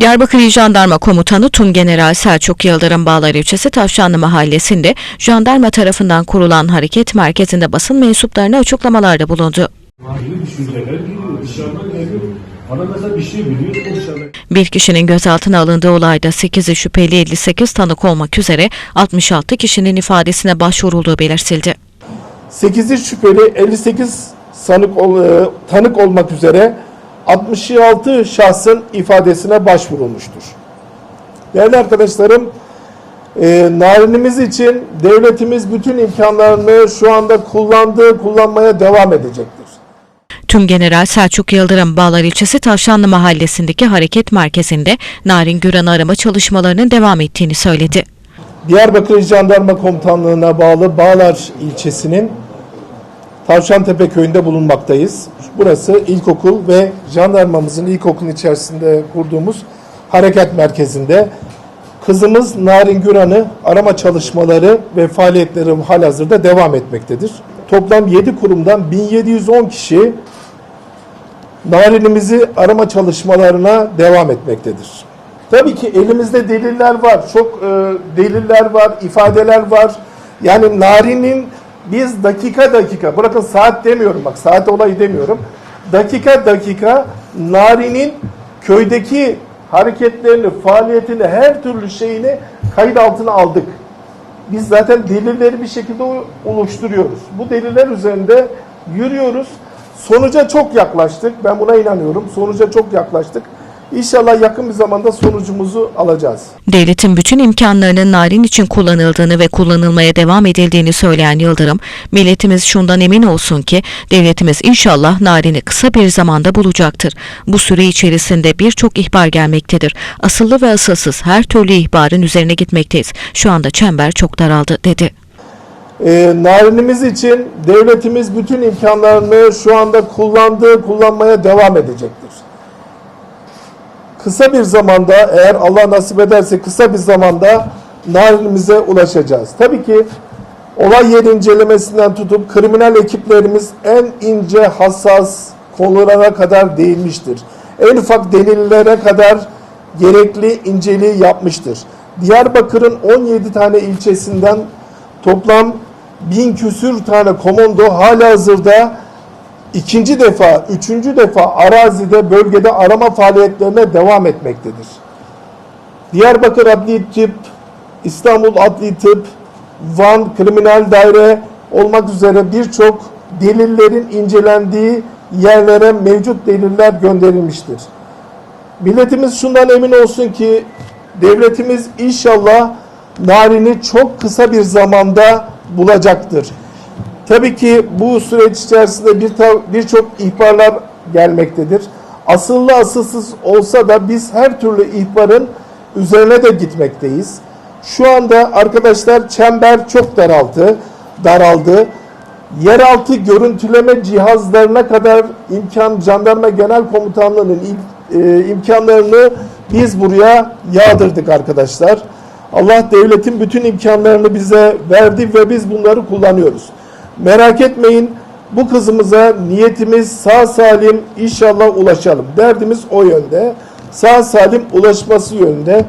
Diyarbakır İl Jandarma Komutanı General Selçuk Yıldırım Bağlar ilçesi Tavşanlı Mahallesi'nde jandarma tarafından kurulan hareket merkezinde basın mensuplarına açıklamalarda bulundu. Bir kişinin gözaltına alındığı olayda 8'i şüpheli 58 tanık olmak üzere 66 kişinin ifadesine başvurulduğu belirtildi. 8'i şüpheli 58 sanık ol- e, tanık olmak üzere 66 şahsın ifadesine başvurulmuştur. Değerli arkadaşlarım, e, narinimiz için devletimiz bütün imkanlarını şu anda kullandığı, kullanmaya devam edecektir. Tüm General Selçuk Yıldırım Bağlar ilçesi Tavşanlı Mahallesi'ndeki hareket merkezinde Narin Güran'ı arama çalışmalarının devam ettiğini söyledi. Diyarbakır Jandarma Komutanlığı'na bağlı Bağlar ilçesinin Tavşantepe köyünde bulunmaktayız. Burası ilkokul ve jandarmamızın ilkokulun içerisinde kurduğumuz hareket merkezinde. Kızımız Narin Güran'ı arama çalışmaları ve faaliyetleri halihazırda devam etmektedir. Toplam 7 kurumdan 1710 kişi Narinimizi arama çalışmalarına devam etmektedir. Tabii ki elimizde deliller var, çok e, deliller var, ifadeler var. Yani Narin'in biz dakika dakika, bırakın saat demiyorum bak, saat olayı demiyorum. Dakika dakika Narin'in köydeki hareketlerini, faaliyetini, her türlü şeyini kayıt altına aldık. Biz zaten delilleri bir şekilde oluşturuyoruz. Bu deliller üzerinde yürüyoruz. Sonuca çok yaklaştık. Ben buna inanıyorum. Sonuca çok yaklaştık. İnşallah yakın bir zamanda sonucumuzu alacağız. Devletin bütün imkanlarının narin için kullanıldığını ve kullanılmaya devam edildiğini söyleyen Yıldırım, milletimiz şundan emin olsun ki devletimiz inşallah narini kısa bir zamanda bulacaktır. Bu süre içerisinde birçok ihbar gelmektedir. Asıllı ve asılsız her türlü ihbarın üzerine gitmekteyiz. Şu anda çember çok daraldı dedi. Ee, narinimiz için devletimiz bütün imkanlarını şu anda kullandığı, kullanmaya devam edecektir. Kısa bir zamanda eğer Allah nasip ederse kısa bir zamanda narinimize ulaşacağız. Tabii ki olay yeri incelemesinden tutup kriminal ekiplerimiz en ince hassas konulara kadar değinmiştir. En ufak delillere kadar gerekli inceliği yapmıştır. Diyarbakır'ın 17 tane ilçesinden toplam bin küsür tane komando hala hazırda ikinci defa, üçüncü defa arazide, bölgede arama faaliyetlerine devam etmektedir. Diyarbakır Adli Tıp, İstanbul Adli Tıp, Van Kriminal Daire olmak üzere birçok delillerin incelendiği yerlere mevcut deliller gönderilmiştir. Milletimiz şundan emin olsun ki devletimiz inşallah narini çok kısa bir zamanda bulacaktır. Tabii ki bu süreç içerisinde bir birçok ihbarlar gelmektedir. Asıllı asılsız olsa da biz her türlü ihbarın üzerine de gitmekteyiz. Şu anda arkadaşlar çember çok daraldı, daraldı. Yeraltı görüntüleme cihazlarına kadar imkan Jandarma Genel Komutanlığı'nın e, imkanlarını biz buraya yağdırdık arkadaşlar. Allah devletin bütün imkanlarını bize verdi ve biz bunları kullanıyoruz. Merak etmeyin bu kızımıza niyetimiz sağ salim inşallah ulaşalım. Derdimiz o yönde. Sağ salim ulaşması yönde.